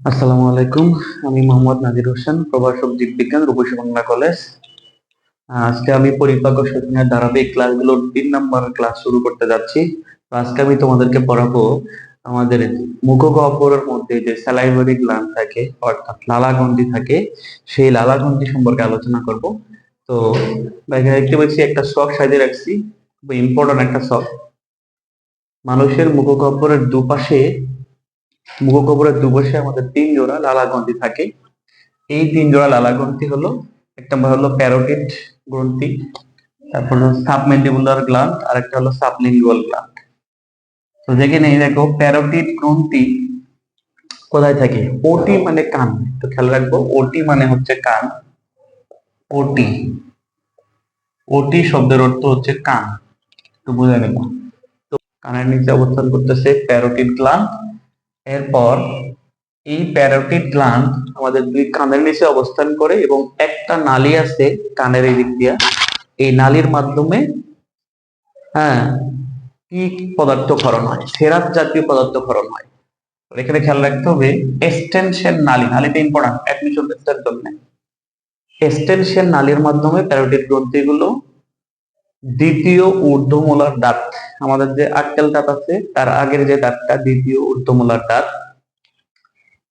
আসসালামু আলাইকুম। আমি মোহাম্মদ নাজির হোসেন, প্রভাষক জীববিজ্ঞান রূপসী বাংলা কলেজ। আজকে আমি পরিপাক ও শোষণের ধারাবাহিক ক্লাসগুলোর তিন নম্বর ক্লাস শুরু করতে যাচ্ছি। তো আজকে আমি তোমাদেরকে পড়াবো আমাদের মুখগহ্বরের মধ্যে যে স্যালাইভারি গ্ল্যান্ড থাকে, অর্থাৎ লালাগ্রন্থি থাকে, সেই লালাগ্রন্থি সম্পর্কে আলোচনা করব। তো দেখতে পাচ্ছি একটা শখ সাজিয়ে রাখছি খুব ইম্পর্টেন্ট একটা শখ মানুষের মুখগহ্বরের দুপাশে মুখগহ্বরের দুপাশে আমাদের তিন জোড়া লালাগ্রন্থি থাকে। এই তিন জোড়া লালাগ্রন্থি হলো একটা হলো প্যারোটিড গ্রন্থি, তারপর হলো সাবমেন্ডিবুলার গ্ল্যান্ড আর একটা হলো সাবলিঙ্গুয়াল গ্ল্যান্ড তো যেখানে দেখো প্যারোটিড গ্রন্থি কোথায় থাকে? ওটি মানে কান। তো খেয়াল রাখব, ওটি মানে হচ্ছে কান, ওটি ওটি শব্দের অর্থ হচ্ছে কান। তো বোঝা গেল। তো কানের নিচে অবস্থান করতেছে প্যারোটিড গ্ল্যান্ড এরপর এই প্যারোটিড গ্ল্যান্ড আমাদের দুই কানের নিচে অবস্থান করে এবং একটা নালী আছে কানের এই দিক দিয়া। এই নালীর মাধ্যমে হ্যাঁ কি পদার্থ ক্ষরণ হয়? সেরাত জাতীয় পদার্থ ক্ষরণ হয় এখানে খেয়াল রাখতে হবে এক্সটেনশন নালী নালীটা ইম্পর্টেন্ট অ্যাডমিশন টেস্টের জন্য এক্সটেনশন নালীর মাধ্যমে প্যারোটিড গ্রন্থিগুলো দ্বিতীয় ঊর্ধ্বমূলার দাঁত। আমাদের যে আক্কেল দাঁত আছে, তার আগের যে দাঁতটা, দ্বিতীয় ঊর্ধ্বমূলার দাঁত।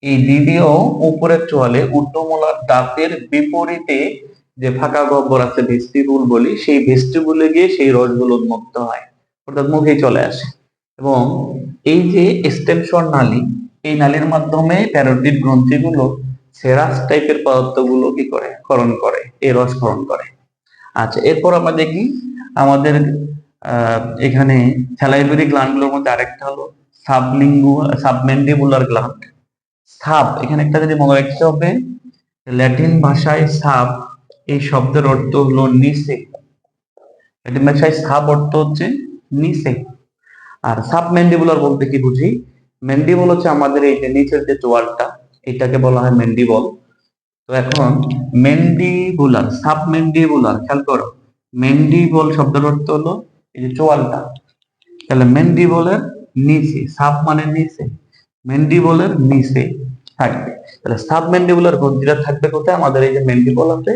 এই দ্বিতীয় উপরের চোয়ালে ঊর্ধ্বমূলার দাঁতের বিপরীতে যে ফাঁকা গহ্বর আছে, ভেস্টিবুল বলি, সেই ভেস্টিবুলে গিয়ে সেই রসগুলো উন্মুক্ত হয়। অর্থাৎ মুখে চলে আসে। এবং এই যে এক্সটেনশন নালী, এই নালীর মাধ্যমে প্যারোটিড গ্রন্থিগুলো, সেরাস টাইপের পদার্থগুলো কি করে? ক্ষরণ করে, এই রস ক্ষরণ করে। আচ্ছা এরপর আমরা দেখি আমাদের এখানে স্যালাইভারি গ্ল্যান্ডগুলোর মধ্যে আরেকটা হলো সাবলিঙ্গু সাবমেন্ডিবুলার গ্ল্যান্ড সাব এখানে একটা যদি মনে রাখতে হবে ল্যাটিন ভাষায় সাব এই শব্দের অর্থ হলো নিচে। ল্যাটিন ভাষায় সাব অর্থ হচ্ছে নিচে। আর সাবমেন্ডিবুলার বলতে কি বুঝি? মেন্ডিবল হচ্ছে আমাদের এই যে নিচের যে চোয়ালটা এটাকে বলা হয় মেন্ডিবল তো এখন মেন্ডিবুলার সাবমেন্ডিবুলার খেয়াল করো। মেন্ডিবল শব্দের অর্থ হলো এই যে চোয়ালটা। তাহলে মেন্ডিবলের নিচে, সাব মানে নিচে, মেন্ডিবলের নিচে থাকবে। তাহলে সাবমেন্ডিবুলার গ্রন্থিটা থাকবে কোথায়? আমাদের এই যে মেন্ডিবল আছে,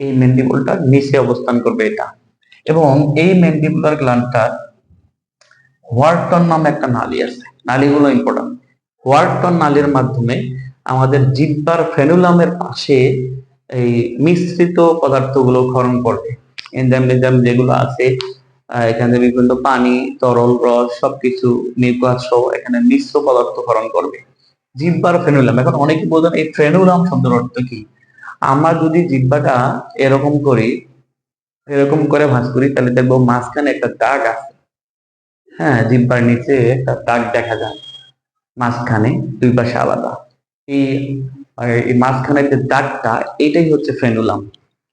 এই মেন্ডিবলটা নিচে অবস্থান করবে এটা। এবং এই মেন্ডিবুলার গ্ল্যান্ডটা হোয়ার্টন নামে একটা নালী আছে। নালীগুলো ইম্পর্টেন্ট হোয়ার্টন নালীর মাধ্যমে আমাদের জিব্বার ফেনুলামের পাশে এই মিশ্রিত পদার্থগুলো ক্ষরণ করবে। টেনজাইম যেগুলো আছে এখানে বিভিন্ন পানি, তরল রস, সবকিছু নির্বাচ সহ এখানে মিশ্র পদার্থ ক্ষরণ করবে। জিব্বার ফেনুলাম। এখন অনেকে বোঝেন এই ফেনুলাম শব্দের অর্থ কি? আমরা যদি জিব্বাটা এরকম করি, এরকম করে ভাঁজ করি, তাহলে দেখব মাঝখানে একটা দাগ আছে। হ্যাঁ জিব্বার নিচে একটা দাগ দেখা যায়। মাঝখানে দুই পাশে আলাদা। এই মাঝখানে যে দাগটা, এটাই হচ্ছে ফেনুলাম।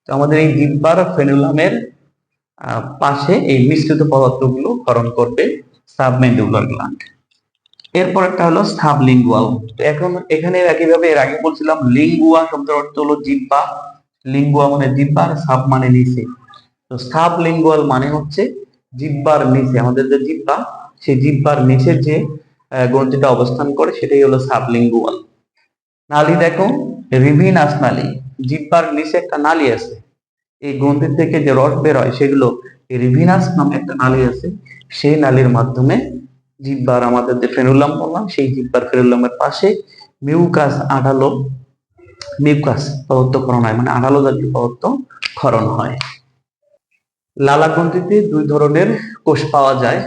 তো আমাদের এই জিব্বার ফেনুলামের পাশে এই মিশ্রিত পদার্থগুলো ক্ষরণ করবে সাবমেন্ডিবুলার গ্ল্যান্ড। এরপর একটা হলো সাবলিঙ্গুয়াল। তো এখন এখানে একইভাবে এর আগে বলছিলাম, লিঙ্গুয়া শব্দের অর্থ হলো জিব্বা। লিঙ্গুয়া মানে জিব্বা আর সাব মানে নিচে। তো সাবলিঙ্গুয়াল মানে হচ্ছে জিব্বার নিচে। আমাদের যে জিব্বা, সেই জিব্বার নিচের যে গ্রন্থিটা অবস্থান করে, সেটাই হলো সাবলিঙ্গুয়াল। নালী দেখো রিভিনাস নালী জিব্বার নিচে একটা নালী আছে। এই গ্রন্থি থেকে যে রস বের হয়, সেগুলো রিভিনাস নামে একটা নালী আছে। সেই নালীর মাধ্যমে জিব্বার আমাদের যে ফেনুলাম বললাম সেই জিব্বার ফেনুলামের পাশে মিউকাস আঠালো, মিউকাস পদার্থ ক্ষরণ হয়। মানে আঠালো জাতীয় পদার্থ ক্ষরণ হয়। লালা গ্রন্থিতে দুই ধরনের কোষ পাওয়া যায়।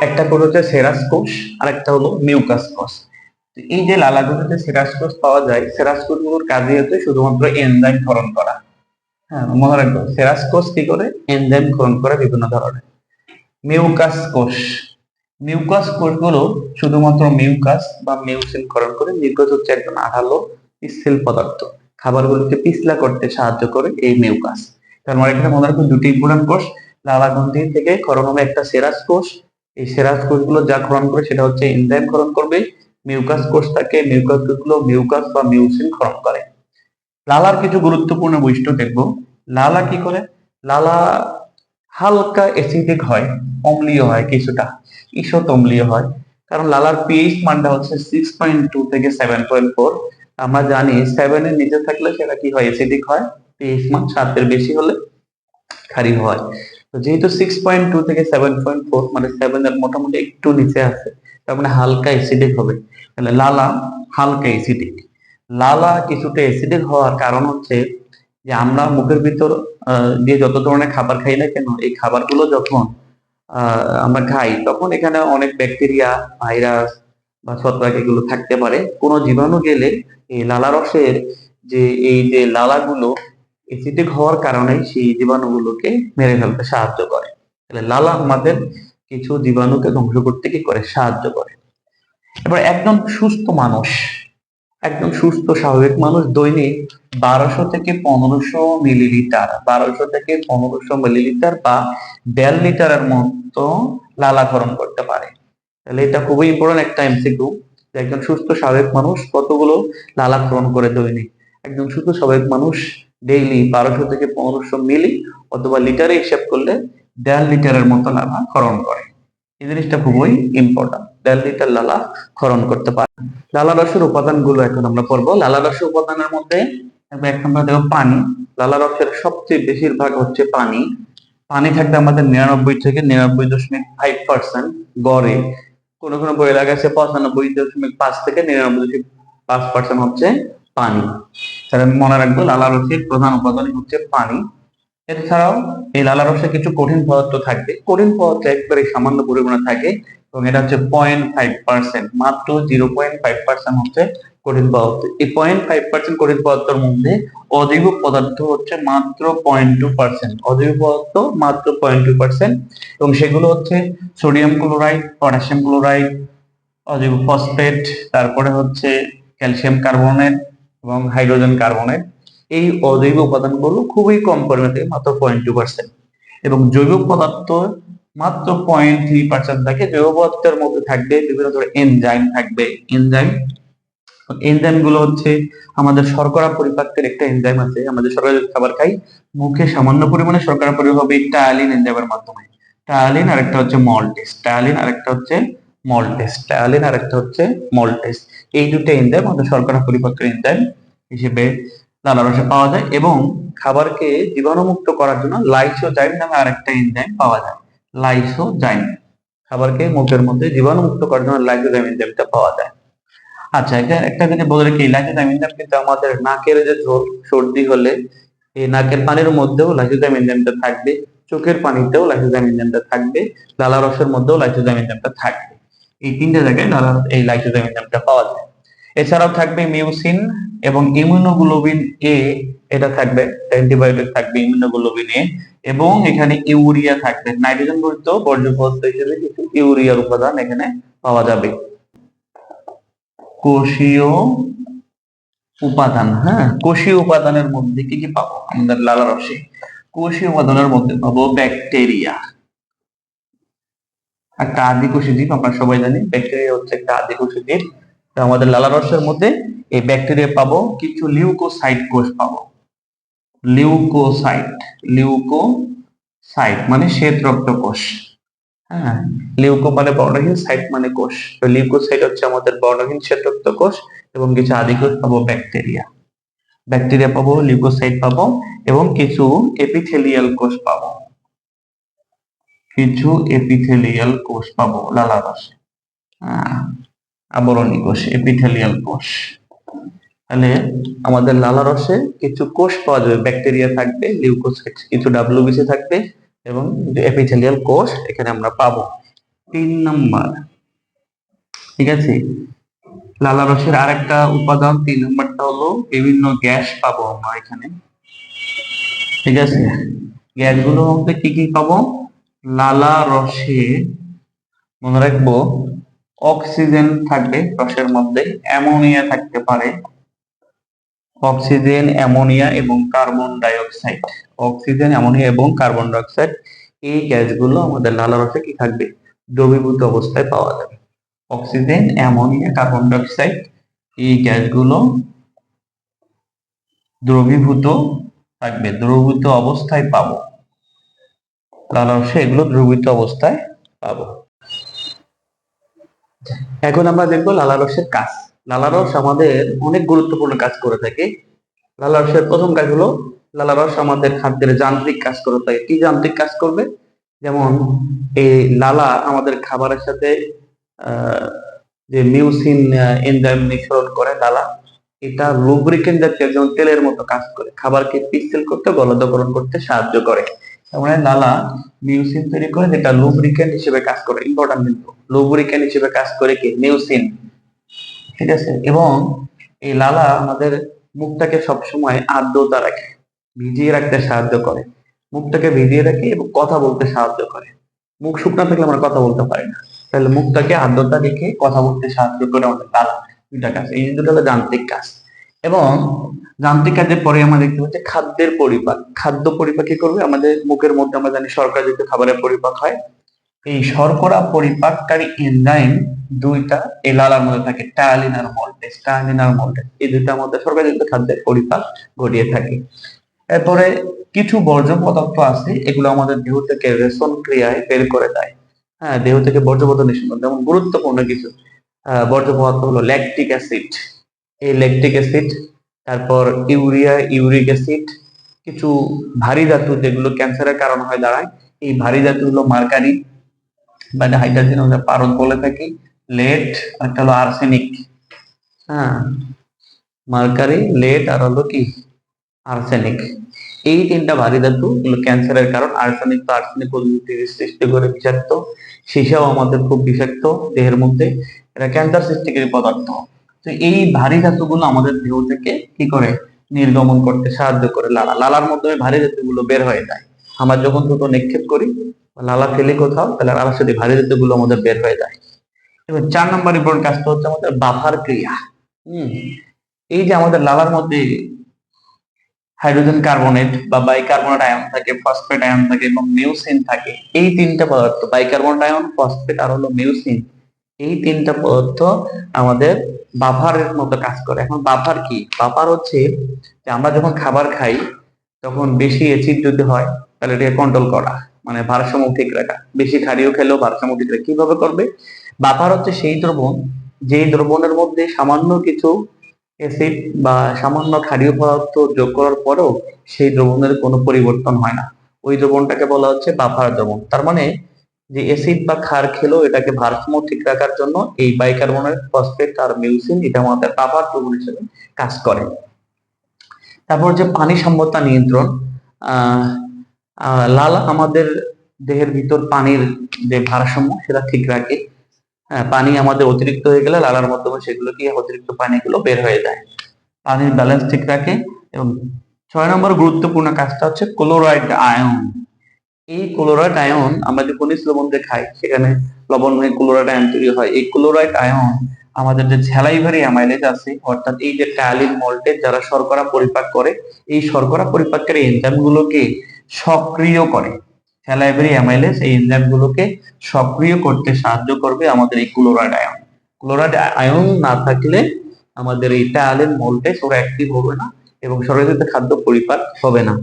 একটা কোষ হচ্ছে সেরাস কোষ আর একটা হলো মিউকাস কোষ। এই যে লালা গ্রন্থিতে সেরাস কোষ পাওয়া যায় সেরাস কোষগুলোর কাজই হচ্ছে শুধুমাত্র এনজাইম ক্ষরণ করা। হ্যাঁ মনে রাখব সেরাস কোষ কি করে? এনজাইম ক্ষরণ করে বিভিন্ন ধরনের। মিউকাস কোষ। মিউকাস কোষগুলো শুধুমাত্র মিউকাস বা মিউসিন ক্ষরণ করে মিউকাস হচ্ছে একজন আঠালো স্থির পদার্থ। খাবারগুলোকে পিছলা করতে সাহায্য করে এই মিউকাস তার মানে এখানে মনে রাখব দুটি ইম্পর্টেন্ট কোষ লালাগ্রন্থি থেকে ক্ষরণ হবে একটা সেরাস কোষ এই সেরাস কোষগুলো যা ক্ষরণ করে সেটা হচ্ছে এনজাইম ক্ষরণ করবে মিউকাস কোষ থাকে মিউকাস কোষগুলো মিউকাস বা মিউসিন ক্ষরণ করে। লালার কিছু গুরুত্বপূর্ণ বৈশিষ্ট্য দেখব। লালা কি করে? লালা হালকা অ্যাসিডিক হয়, অম্লীয় হয় কিছুটা ঈষৎ অম্লীয় হয়। কারণ লালার পিএইচ মানটা হচ্ছে সিক্স পয়েন্ট টু থেকে সেভেন পয়েন্ট ফোর আমরা জানি সেভেন এর নিচে থাকলে সেটা কি হয়? অ্যাসিডিক হয় পিএইচ মান সাতের বেশি হলে ক্ষারীয় হয়। তো যেহেতু সিক্স পয়েন্ট টু থেকে সেভেন পয়েন্ট ফোর মানে সেভেন এর মোটামুটি একটু নিচে আছে তার মানে হালকা অ্যাসিডিক হবে। তাহলে লালা হালকা অ্যাসিডিক লালা কিছুটা অ্যাসিডিক হওয়ার কারণ হচ্ছে যে আমরা মুখের ভিতর দিয়ে যত ধরনের খাবার খাই না কেন, এই খাবারগুলো যখন আমরা খাই, তখন এখানে অনেক ব্যাকটেরিয়া ভাইরাস বা ছত্রাক এগুলো থাকতে পারে। কোনো জীবাণু গেলে এই লালা রসের যে, এই যে লালাগুলো অ্যাসিডিক হওয়ার কারণে সেই জীবাণুগুলোকে মেরে ফেলতে সাহায্য করে। তাহলে লালা আমাদের কিছু জীবাণুকে ধ্বংস করতে কি করে? সাহায্য করে। এবার একজন সুস্থ মানুষ একদম সুস্থ স্বাভাবিক মানুষ দৈনিক বারোশো থেকে পনেরোশো মিলিলিটার, বারোশো থেকে পনেরোশো মিলিলিটার বা দেড় লিটারের মতো লালাকরণ করতে পারে। তাহলে এটা খুবই ইম্পর্টেন্ট একটা এমসিকিউ একজন সুস্থ স্বাভাবিক মানুষ কতগুলো লালাকরণ করে দৈনিক? একজন সুস্থ স্বাভাবিক মানুষ ডেইলি বারোশো থেকে পনেরোশো মিলি অথবা লিটারে হিসাব করলে দেড় লিটারের মতো লালা খরণ করে। এই জিনিসটা খুবই ইম্পর্টেন্ট দেড় লিটার লালা খরণ করতে পারে। লালা রসের উপাদানগুলো এখন আমরা পড়ব। লালা রসের উপাদানের মধ্যে এক নম্বর দেখো পানি। লালা রসের সবচেয়ে বেশিরভাগ হচ্ছে পানি। পানি থাকবে আমাদের নিরানব্বই থেকে নিরানব্বই দশমিক ফাইভ পার্সেন্ট গড়ে। কোনো কোনো বই লেখা আছে পঁচানব্বই দশমিক পাঁচ থেকে নিরানব্বই দশমিক পাঁচ পার্সেন্ট হচ্ছে পানি। তাহলে মনে রাখব লালা রসের প্রধান উপাদান হচ্ছে পানি। এছাড়াও এই লালা রসে কিছু কঠিন পদার্থ থাকবে। কঠিন পদার্থ একবারে সামান্য পরিমাণে থাকে এবং এটা হচ্ছে পয়েন্ট ফাইভ পার্সেন্ট মাত্র জিরো পয়েন্ট ফাইভ পার্সেন্ট হচ্ছে কঠিন পদার্থ। এই পয়েন্ট ফাইভ পার্সেন্ট কঠিন পদার্থের মধ্যে অজৈব পদার্থ হচ্ছে মাত্র পয়েন্ট টু পার্সেন্ট অজৈব পদার্থ মাত্র পয়েন্ট টু পার্সেন্ট এবং সেগুলো হচ্ছে সোডিয়াম ক্লোরাইড পটাশিয়াম ক্লোরাইড অজৈব ফসফেট তারপরে হচ্ছে ক্যালসিয়াম কার্বনেট এবং হাইড্রোজেন কার্বনেট এই অজৈব উপাদানগুলো খুবই কম পরিমাণে, মাত্র পয়েন্ট টু পার্সেন্ট এবং জৈব পদার্থ মাত্র পয়েন্ট থ্রি পার্সেন্ট থাকে। জৈব পদার্থের মধ্যে থাকবে বিভিন্ন ধরনের এনজাইম থাকবে। এনজাইম এনজাইমগুলো হচ্ছে আমাদের শর্করা পরিপাকের একটা এনজাইম আছে। আমাদের শর্করা খাবার খাই, মুখে সামান্য পরিমাণে শর্করা পরিপাক হবে টায়ালিন এনজাইমের মাধ্যমে। টায়ালিন আর একটা হচ্ছে মল্টেস টায়ালিন আর একটা হচ্ছে মল্টেস টায়ালিন আর একটা হচ্ছে মল্টেস এই দুটো এনজাইম আমাদের শর্করা পরিপাকের এনজাইম হিসেবে লালা রসে পাওয়া যায় এবং খাবারকে জীবাণুমুক্ত করার জন্য লাইসোজাইম নামে আরেকটা এনজাইম পাওয়া যায়। লাইসোজাইম। খাবারকে মুখের মধ্যে জীবাণুমুক্ত করার জন্য লাইসোজাইম এনজাইমটা পাওয়া যায়। আচ্ছা এটা একটা জিনিস বলে রাখি, লাইসোজাইম এনজাইম কিন্তু আমাদের নাকের যে ঝোল, সর্দি হলে এই নাকের পানির মধ্যেও লাইসোজাইম এনজাইমটা থাকবে, চোখের পানিতেও লাইসোজাইম এনজাইমটা থাকবে, লালা রসের মধ্যেও লাইসোজাইম এনজাইমটা থাকবে। এই তিনটে জায়গায় লালা, এই লাইসোজাইম এনজাইমটা পাওয়া যায়। এছাড়াও থাকবে মিউসিন এবং ইমিউনোগ্লোবিন এ, এটা থাকবে, অ্যান্টিবায়োটিক থাকবে ইমিউনোগ্লোবিন এ, এবং এখানে ইউরিয়া থাকবে। নাইট্রোজেন বর্ধিত বর্জ্য হিসেবে কিছু ইউরিয়ার উপাদান এখানে পাওয়া যাবে। কোষীয় উপাদান হ্যাঁ? কোষীয় উপাদানের মধ্যে কি কি পাবো? আমাদের লালা রসে কোষীয় উপাদানের মধ্যে পাবো ব্যাকটেরিয়া। একটা আদিকোষী জীব, আমরা সবাই জানি, ব্যাকটেরিয়া হচ্ছে একটা আদিকোষী জীব তো আমাদের লালা রসের মধ্যে এই ব্যাকটেরিয়া পাবো, কিছু লিউকোসাইট কোষ পাবো। লিউকোসাইট লিউকোসাইট মানে শ্বেত রক্ত কোষ। হ্যাঁ লিউকো মানে বর্ণহীন সাইট মানে কোষ। লিউকোসাইট হচ্ছে বর্ণহীন, শ্বেত রক্ত কোষ এবং কিছু আদি কোষ পাবো ব্যাকটেরিয়া। ব্যাকটেরিয়া পাবো লিউকোসাইট পাবো এবং কিছু এপিথেলিয়াল কোষ পাবো। কিছু এপিথেলিয়াল কোষ পাবো হ্যাঁ। আবরণী কোষ এপিথেলিয়াল কোষ। তাহলে আমাদের লালা রসে কিছু কোষ পাওয়া যাবে ব্যাকটেরিয়া থাকবে লিউকোসাইট কিছু ডাব্লিউবিসি থাকবে এবং এপিথেলিয়াল কোষ, এখানে আমরা পাবো। তিন নাম্বার। ঠিক আছে? লালা রসের আরেকটা উপাদান, তিন নাম্বারটা হলো বিভিন্ন গ্যাস পাবো আমরা এখানে। ঠিক আছে? গ্যাসগুলোর মধ্যে কি কি পাবো? লালা রসে, মনে রাখব অক্সিজেন থাকবে রসের মধ্যে, অ্যামোনিয়া থাকতে পারে। অক্সিজেন, অ্যামোনিয়া এবং carbon dioxide oxygen, ammonia এবং কার্বন ডাই অক্সাইড এই গ্যাসগুলো আমাদের লালা রসে কি থাকবে? দ্রবীভূত অবস্থায় পাওয়া যাবে। Oxygen, ammonia, carbon dioxide এই গ্যাসগুলো দ্রবীভূত থাকবে। দ্রবীভূত অবস্থায় পাবো। লালা রসে এগুলো দ্রবীভূত অবস্থায় পাবো। এখন আমরা দেখব লালারসের কাজ। লালারস আমাদের অনেক গুরুত্বপূর্ণ কাজ করে থাকে। লালারসের প্রথম কাজ হলো লালারস আমাদের খাদ্যের যান্ত্রিক কাজ করে থাকে। কি যান্ত্রিক কাজ করবে? যেমন এই লালা আমাদের খাবারের সাথে যে মিউসিন এনজাইম নিঃসরণ করে লালা, এটা লুব্রিকেন্ট জাতীয়, যেমন তেলের মতো কাজ করে। খাবারকে পিক্সেল করতে গলদকরণ করতে সাহায্য করে। মানে লালা মিউসিন তৈরি করে যেটা লুব্রিকেন্ট হিসেবে কাজ করে ইম্পর্টেন্ট কিন্তু। লুব্রিকেন্ট হিসেবে কাজ করে কি? মিউসিন। ঠিক আছে? এবং এই লালা আমাদের মুখটাকে সবসময় আর্দ্রতা রাখে, ভিজিয়ে রাখতে সাহায্য করে। মুখটাকে ভিজিয়ে রাখে এবং কথা বলতে সাহায্য করে। মুখ শুকনা থাকলে আমরা কথা বলতে পারি না। তাহলে মুখটাকে আর্দ্রতা রেখে কথা বলতে সাহায্য করে আমাদের লালা। দুইটা কাজ। এই দুটো হলো যান্ত্রিক কাজ। এবং যান্ত্রিক কাজের পরে আমরা দেখতে পাচ্ছি খাদ্যের পরিপাক। খাদ্য পরিপাক কি করবে? আমাদের মুখের মধ্যে আমরা জানি শর্করা যুক্ত খাবারের পরিপাক হয়। এই শর্করা পরিপাককারী এনজাইম দুইটা এই লালার মধ্যে থাকে টায়ালিন আর মল্টেস টায়ালিন আর মল্টেস এই দুইটার মধ্যে শর্করাযুক্ত খাদ্যের পরিপাক ঘটিয়ে থাকে। এরপরে কিছু বর্জ্য পদার্থ আছে, এগুলো আমাদের দেহ থেকে রেশন ক্রিয়ায় বের করে দেয়। হ্যাঁ দেহ থেকে বর্জ্য পদার্থ নিঃসরণ যেমন গুরুত্বপূর্ণ কিছু বর্জ্য পদার্থ হলো ল্যাকটিক অ্যাসিড এই ল্যাকটিক অ্যাসিড, তারপর ইউরিয়া, ইউরিক অ্যাসিড, কিছু ভারী ধাতু যেগুলো ক্যান্সারের কারণ হয়ে দাঁড়ায়, এই ভারী ধাতু হলো মার্কারি মানে হাইড্রোজেন আমরা পারদ বলে থাকি আর একটা হলো আর্সেনিক। হ্যাঁ মার্কারি, লেড আর হলো কি? আর্সেনিক। এই তিনটা ভারী ধাতু এগুলো ক্যান্সারের কারণ, আর্সেনিক তো আর্সেনিক সৃষ্টি করে বিষাক্ত সীসাও আমাদের খুব বিষাক্ত দেহের মধ্যে, এটা ক্যান্সার সৃষ্টিকারী পদার্থ। তো এই ভারী ধাতুগুলো আমাদের দেহ থেকে কি করে নির্গমন করতে সাহায্য করে? লালা, লালার মাধ্যমে ভারী ধাতুগুলো বের হয়ে যায়। আমরা যখন দুটো নিক্ষেপ করি, লালা ফেলি কোথাও, তাহলে লালার সাথে ভারী ধাতুগুলো আমাদের বের হয়ে যায়। এবার চার নম্বর ইম্পর্টেন্ট কাজটা হচ্ছে আমাদের বাফার ক্রিয়া। হম, এই যে আমাদের লালার মধ্যে হাইড্রোজেন কার্বনেট বা বাইকার্বনেট আয়ন থাকে, ফসফেট আয়ন থাকে এবং মিউসিন থাকে, এই তিনটা পদার্থ, বাইকার্বনেট আয়ন, ফসফেট আর হলো মিউসিন এই তিনটা পদার্থ আমাদের বাফারের মতো কাজ করে। এখন বাফার কি? বাফার হচ্ছে যে আমরা যখন খাবার খাই, তখন বেশি অ্যাসিড যদি হয়, তাহলে এটাকে কন্ট্রোল করা। মানে ভারসাম্য ঠিক রাখা। বেশি ক্ষারীয় খেলেও ভারসাম্য ঠিক রাখা। কীভাবে করবে? বাফার হচ্ছে সেই দ্রবণ, যেই দ্রবণের মধ্যে সামান্য কিছু অ্যাসিড বা সামান্য ক্ষারীয় পদার্থ যোগ করার পরেও সেই দ্রবণের কোনো পরিবর্তন হয় না। ওই দ্রবণটাকে বলা হচ্ছে বাফার দ্রবণ। তার মানে যে অ্যাসিড বা ক্ষার খেলেও এটাকে ভারসাম্য ঠিক রাখার জন্য এই বাইকার্বনেট ফসফেট আর মিউসিন এটা আমাদের বাফার দ্রবণ হিসেবে কাজ করে। তারপর যে পানি সাম্যতা নিয়ন্ত্রণ লাল আমাদের দেহের ভিতর পানির যে ভারসাম্য সেটা ঠিক রাখে। পানি আমাদের অতিরিক্ত হয়ে গেলে লালার মাধ্যমে সেগুলো কি অতিরিক্ত পানিগুলো বের হয়ে যায়। পানির ব্যালেন্স ঠিক রাখে এবং ছয় নম্বর গুরুত্বপূর্ণ কাজটা হচ্ছে ক্লোরাইড আয়ন এই ক্লোরাইড আয়ন আমরা যে খনিজ লবণ দিয়ে খাই সেখানে লবণ হয়ে ক্লোরাইড আয়ন তৈরি হয়। এই ক্লোরাইড আয়ন আমাদের যে স্যালাইভারি অ্যামাইলেজ আছে, অর্থাৎ এই যে টায়ালিন মল্টে যারা শর্করা পরিপাক করে, এই শর্করা পরিপাককারী এনজাইম গুলোকে সক্রিয় করে। স্যালাইভারি অ্যামাইলেজ এই এনজাইম গুলোকে সক্রিয় করতে সাহায্য করবে আমাদের এই ক্লোরাইড আয়ন ক্লোরাইড আয়ন না থাকলে আমাদের এই টায়ালিন মল্টেজ ওরা অ্যাক্টিভ হবে না এবং শরীরে খাদ্য পরিপাক হবে না।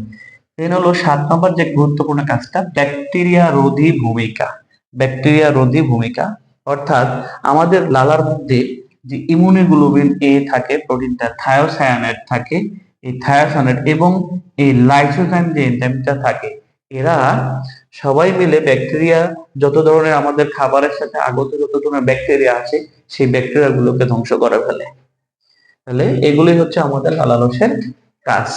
দেন হলো সাত নম্বর যে গুরুত্বপূর্ণ কাজটা ব্যাকটেরিয়া রোধী ভূমিকা ব্যাকটেরিয়া রোধী ভূমিকা। অর্থাৎ আমাদের লালার মধ্যে যে ইমিউনোগ্লোবিন এ থাকে প্রোটিনটা থায়োসায়ানেট থাকে, এই থায়োসায়ানেট এবং এই লাইসোজাইম যে এনজাইমটা থাকে, এরা সবাই মিলে ব্যাকটেরিয়া যত ধরনের আমাদের খাবারের সাথে আগত যত ধরনের ব্যাকটেরিয়া আছে, সেই ব্যাকটেরিয়া গুলোকে ধ্বংস করে ফেলে। তাহলে এগুলোই হচ্ছে আমাদের লালারসের কাজ।